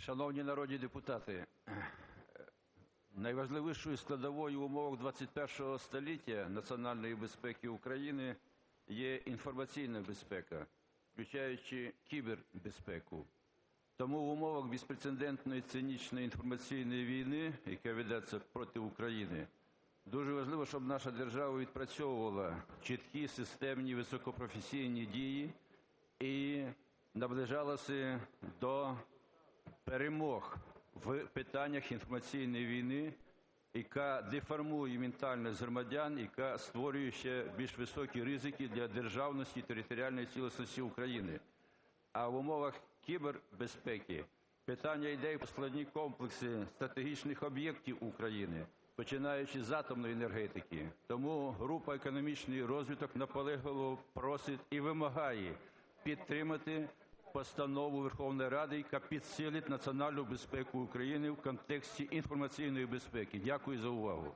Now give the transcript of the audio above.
Шановні народні депутати, найважливішою складовою в умовах 21 століття національної безпеки України є інформаційна безпека, включаючи кібербезпеку. Тому в умовах безпрецедентної цинічної інформаційної війни, яка ведеться проти України, дуже важливо, щоб наша держава відпрацьовувала чіткі системні високопрофесійні дії і наближалася до перемог в питаннях інформаційної війни, яка деформує ментальність громадян, яка створює ще більш високі ризики для державності і територіальної цілісності України. А в умовах кібербезпеки питання йде про складні комплекси стратегічних об'єктів України, починаючи з атомної енергетики. Тому група "Економічний розвиток" наполегливо просить і вимагає підтримати постанову Верховної Ради, яка підсилить національну безпеку України в контексті інформаційної безпеки. Дякую за увагу.